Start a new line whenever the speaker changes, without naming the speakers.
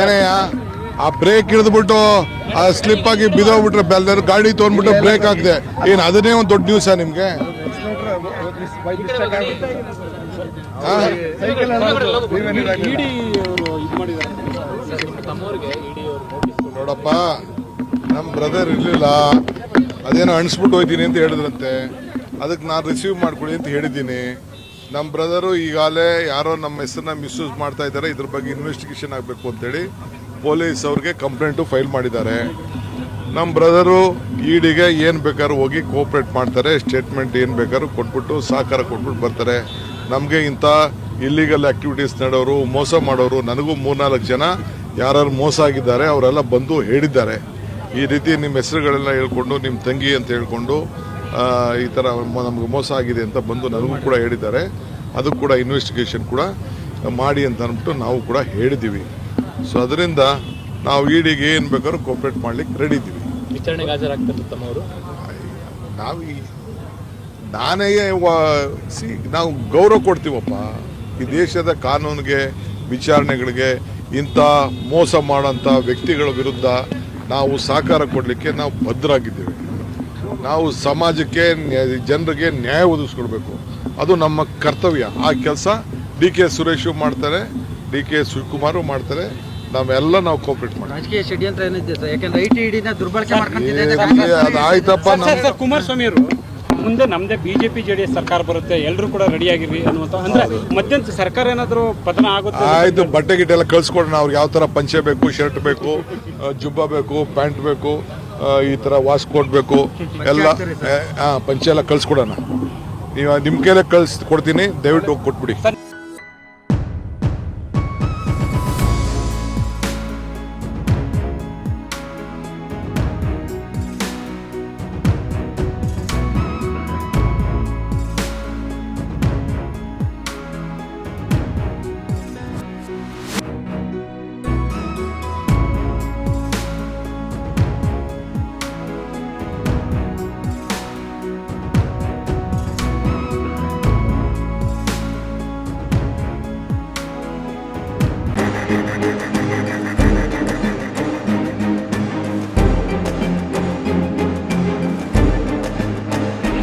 ಏನಯ್ಯ ಆ ಬ್ರೇಕ್ ಹಿಡಿದ್ಬಿಟ್ಟು, ಆ ಸ್ಲಿಪ್ ಆಗಿ ಬಿದೋಗ್ಬಿಟ್ರೆ ಬೆಲ್ದರು ಗಾಡಿ ತೊಗೊಂಡ್ಬಿಟ್ಟು ಬ್ರೇಕ್ ಆಗಿದೆ ಏನು, ಅದನ್ನೇ ಒಂದು ದೊಡ್ಡ ನ್ಯೂಸಾ ನಿಮ್ಗೆ? ನೋಡಪ್ಪ ನಮ್ಮ ಬ್ರದರ್ ಇರ್ಲಿಲ್ಲ. ಅದೇನೋ ಅಣಿಸ್ಬಿಟ್ಟು ಹೋಯ್ತೀನಿ ಅಂತ ಹೇಳಿದ್ರಂತೆ. ಅದಕ್ಕೆ ನಾನು ರಿಸೀವ್ ಮಾಡ್ಕೊಳ್ಳಿ ಅಂತ ಹೇಳಿದ್ದೀನಿ. ನಮ್ಮ ಬ್ರದರು ಈಗಾಗಲೇ ಯಾರೋ ನಮ್ಮ ಹೆಸರನ್ನ ಮಿಸ್ಯೂಸ್ ಮಾಡ್ತಾ ಇದ್ದಾರೆ. ಇದ್ರ ಬಗ್ಗೆ ಇನ್ವೆಸ್ಟಿಗೇಷನ್ ಆಗಬೇಕು ಅಂತೇಳಿ ಪೊಲೀಸ್ ಅವ್ರಿಗೆ ಕಂಪ್ಲೇಂಟು ಫೈಲ್ ಮಾಡಿದ್ದಾರೆ. ನಮ್ಮ ಬ್ರದರು ಈಡಿಗೆ ಏನು ಬೇಕಾದ್ರೂ ಹೋಗಿ ಕೋಪ್ರೇಟ್ ಮಾಡ್ತಾರೆ. ಸ್ಟೇಟ್ಮೆಂಟ್ ಏನು ಬೇಕಾದ್ರೂ ಕೊಟ್ಬಿಟ್ಟು ಸಹಕಾರ ಕೊಟ್ಬಿಟ್ಟು ಬರ್ತಾರೆ. ನಮಗೆ ಇಂಥ ಇಲ್ಲಿಗಲ್ ಆ್ಯಕ್ಟಿವಿಟೀಸ್ ನಡೆಯೋರು, ಮೋಸ ಮಾಡೋರು ನನಗೂ ಮೂರ್ನಾಲ್ಕು ಜನ ಯಾರು ಮೋಸ ಆಗಿದ್ದಾರೆ ಅವರೆಲ್ಲ ಬಂದು ಹೇಳಿದ್ದಾರೆ. ಈ ರೀತಿ ನಿಮ್ಮ ಹೆಸರುಗಳೆಲ್ಲ ಹೇಳ್ಕೊಂಡು, ನಿಮ್ಮ ತಂಗಿ ಅಂತ ಹೇಳ್ಕೊಂಡು ಈ ಥರ ನಮಗೆ ಮೋಸ ಆಗಿದೆ ಅಂತ ಬಂದು ನನಗೂ ಕೂಡ ಹೇಳಿದ್ದಾರೆ. ಅದು ಕೂಡ ಇನ್ವೆಸ್ಟಿಗೇಷನ್ ಕೂಡ ಮಾಡಿ ಅಂತ ಅಂದ್ಬಿಟ್ಟು ನಾವು ಕೂಡ ಹೇಳಿದ್ದೀವಿ. ಸೊ ಅದರಿಂದ ನಾವು ಈಡಿಗೆ ಏನು ಬೇಕಾದ್ರೂ ಕೋಪ್ರೇಟ್ ಮಾಡ್ಲಿಕ್ಕೆ ರೆಡಿ ಇದ್ದೀವಿ.
ವಿಚಾರಣೆಗೆ ಹಾಜರಾಗ್ತಾರೆ ತಮ್ಮವರು?
ನಾವು ಈ ನಾನೇ ಸಿ ನಾವು ಗೌರವ ಕೊಡ್ತೀವಪ್ಪ. ಈ ದೇಶದ ಕಾನೂನಿಗೆ ವಿಚಾರಣೆಗಳಿಗೆ ಇಂಥ ಮೋಸ ಮಾಡೋಂಥ ವ್ಯಕ್ತಿಗಳ ವಿರುದ್ಧ ನಾವು ಸಹಕಾರ ಕೊಡಲಿಕ್ಕೆ ನಾವು ಭದ್ರಾಗಿದ್ದೇವೆ ನಾವು ಸಮಾಜಕ್ಕೆ ಜನರಿಗೆ ನ್ಯಾಯ ಒದಗಿಸ್ಕೊಡ್ಬೇಕು. ಅದು ನಮ್ಮ ಕರ್ತವ್ಯ. ಆ ಕೆಲಸ ಡಿ ಕೆ ಸುರೇಶು ಮಾಡ್ತಾರೆ ಡಿ ಕೆ ಶಿವಕುಮಾರು ಮಾಡ್ತಾರೆ. ನಾವೆಲ್ಲ ನಾವು ಕೋಪರೇಟ್ ಮಾಡ್ತೀವಿ.
ಕುಮಾರಸ್ವಾಮಿ ಅವರು ಮುಂದೆ ನಮ್ದೇ ಬಿಜೆಪಿ ಜೆಡಿಎಸ್ ಸರ್ಕಾರ ಬರುತ್ತೆ ಎಲ್ಲರೂ ಕೂಡ ರೆಡಿ ಆಗಿರಿ ಅನ್ನುವಂತ ಅಂದ್ರೆ ಮಧ್ಯಂತ ಸರ್ಕಾರ ಏನಾದರೂ ಪತನ ಆಗುತ್ತೆ
ಆಯ್ತು ಬಟ್ಟೆ ಗಿಟ್ಟೆ ಎಲ್ಲ ಕಳ್ಸ್ಕೊಡೋಣ ಅವ್ರಿಗೆ ಯಾವ ತರ ಪಂಚೆ ಬೇಕು ಶರ್ಟ್ ಬೇಕು ಜುಬ್ಬ ಬೇಕು ಪ್ಯಾಂಟ್ ಬೇಕು. ಈ ಥರ ವಾಸ್ ಕೊಡಬೇಕು. ಬೇಕು ಎಲ್ಲ ಹಾಂ ಪಂಚೆ ಎಲ್ಲ ಕಳ್ಸ್ಕೊಡೋಣ. ನೀವು ನಿಮ್ಮ ಕೈಲೇ ಕಳ್ಸಿ ಕೊಡ್ತೀನಿ ದಯವಿಟ್ಟು ಹೋಗಿ ಕೊಟ್ಬಿಡಿ.